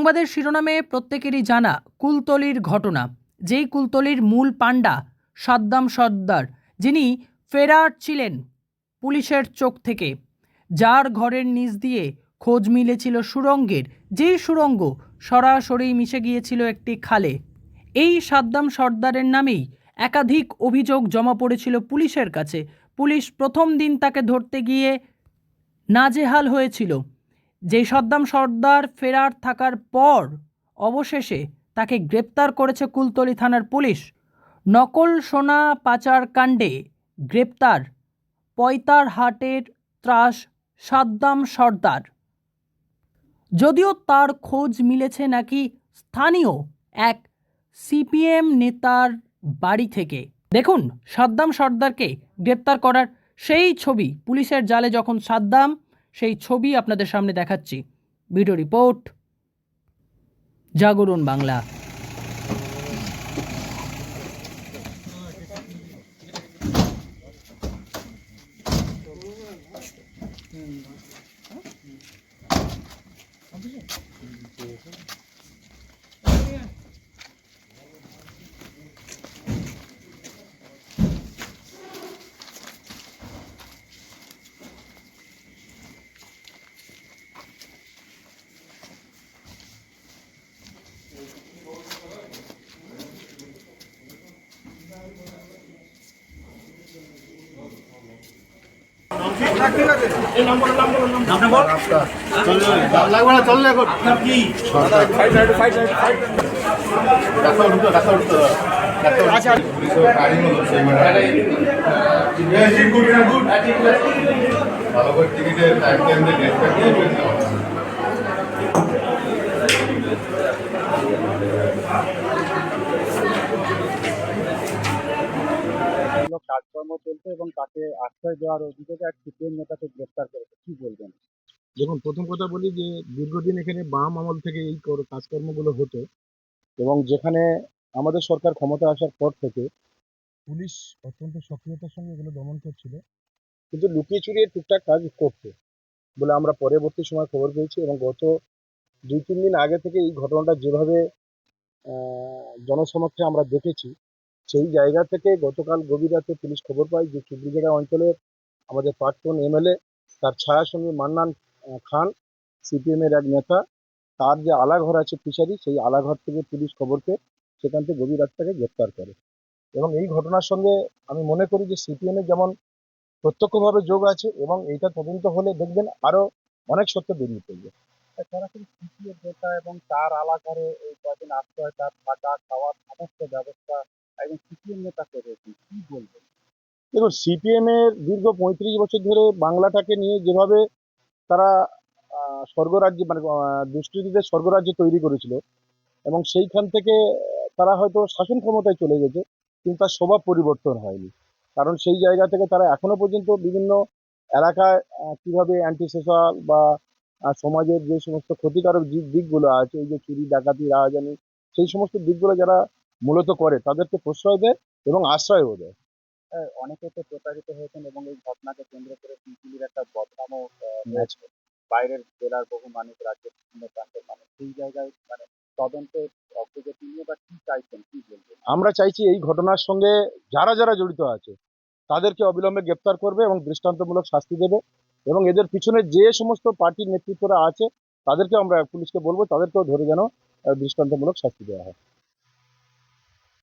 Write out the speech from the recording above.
সংবাদের শিরোনামে প্রত্যেকেরই জানা কুলতলির ঘটনা। যেই কুলতলির মূল পাণ্ডা সাদ্দাম সর্দার, যিনি ফেরার ছিলেন পুলিশের চোখ থেকে। যার ঘরের নিচ দিয়ে খোঁজ মিলেছিল সুড়ঙ্গের যেই সুড়ঙ্গ সরাসরি মিশে গিয়েছিল একটি খালে। এই সাদ্দাম সর্দারের নামেই একাধিক অভিযোগ জমা পড়েছিল পুলিশের কাছে। পুলিশ প্রথম দিন তাকে ধরতে গিয়ে নাজেহাল হয়েছিল। যে সদ্দাম সর্দার ফেরার থাকার পর অবশেষে তাকে গ্রেপ্তার করেছে কুলতলি থানার পুলিশ। নকল সোনা পাচার কাণ্ডে গ্রেপ্তার পয়তার হাটের ত্রাস সাদ্দাম সর্দার। যদিও তার খোঁজ মিলেছে নাকি স্থানীয় এক সিপিএম নেতার বাড়ি থেকে। দেখুন, সাদ্দাম সর্দারকে গ্রেপ্তার করার সেই ছবি পুলিশের জালে যখন সাদ্দাম সেই ছবি আপনাদের সামনে দেখাচ্ছি। ভিডিও রিপোর্ট জাগরণ বাংলা। ভালো করে টিকিটের টাইম টাইম দিয়ে ডেট হবে। কাজকর্ম চলছে এবং তাকে আশ্রয় দেওয়ার অভিযোগে এক সিপিএম নেতাকে গ্রেপ্তার করেছে। কি বলবেন? দেখুন, প্রথম কথা বলি যে দীর্ঘদিন এখানে বাম আমল থেকে এই কর- কাজকর্মগুলো হতো এবং যেখানে আমাদের সরকার ক্ষমতা আসার পর থেকে পুলিশ অত্যন্ত সক্রিয়তার সঙ্গে এগুলো দমন করছিল। কিন্তু লুকিয়ে চুরিয়ে টুকটাক কাজ করছে বলে আমরা পরবর্তী সময় খবর পেয়েছি এবং গত দুই তিন দিন আগে থেকে এই ঘটনাটা যেভাবে জনসমক্ষে আমরা দেখেছি সেই জায়গা থেকে গতকাল গভীর রাতে পুলিশ খবর পায় যে চুবড়িজাড়া অঞ্চলের আমাদের প্রাক্তন এমএলএ, তার ছায়াসঙ্গী মান্নান খান, সিপিএম এর এক নেতা, তার যে আলাঘর আছে ফিশারি, সেই আলাঘর থেকে পুলিশ খবর পেয়ে সেখান থেকে গভীর রাত তাকে গ্রেপ্তার করে। এবং এই ঘটনার সঙ্গে আমি মনে করি যে সিপিএম এর যেমন প্রত্যক্ষভাবে যোগ আছে এবং এইটা তদন্ত হলে দেখবেন আরও অনেক সত্য বেরিয়ে পড়বে। এবং তার আলাঘরে এই কদিন আশ্রয়, তার থাকা, খাওয়ার সমস্ত ব্যবস্থা দেখুন সিপিএম এর দীর্ঘ পঁয়ত্রিশ বছর ধরে বাংলাটাকে নিয়ে যেভাবে তারা স্বর্গরাজ্য মানে দুষ্কৃতীদের স্বর্গরাজ্য তৈরি করেছিল এবং সেইখান থেকে তারা হয়তো শাসন ক্ষমতায় চলে গেছে, কিন্তু তার স্বভাব পরিবর্তন হয়নি। কারণ সেই জায়গা থেকে তারা এখনও পর্যন্ত বিভিন্ন এলাকায় কীভাবে অ্যান্টি সোশ্যাল বা সমাজের যে সমস্ত ক্ষতিকারক দিক দিকগুলো আছে, এই যে চুরি, ডাকাতি, রাহাজানি, সেই সমস্ত দিকগুলো যারা মূলত করে তাদেরকে প্রশ্রয় দেয় এবং আশ্রয়ও দেয়। অনেকে তো প্রতারিত হয়েছেন এবং এই ঘটনাকে কেন্দ্র করে পিপিলির একটা বদনামও হয়েছে বাইরের জেলার বহু মানুষ রাজ্যের বিভিন্ন প্রান্তের মানুষ সেই জায়গায় মানে তদন্তের অগ্রগতি নিয়ে বা কি চাইছেন কি বলবেন? আমরা চাইছি এই ঘটনার সঙ্গে যারা যারা জড়িত আছে তাদেরকে অবিলম্বে গ্রেপ্তার করবে এবং দৃষ্টান্তমূলক শাস্তি দেবে এবং এদের পিছনে যে সমস্ত পার্টির নেতৃত্বরা আছে তাদেরকে আমরা পুলিশকে বলব তাদেরকেও ধরে যেন দৃষ্টান্তমূলক শাস্তি দেওয়া হয়।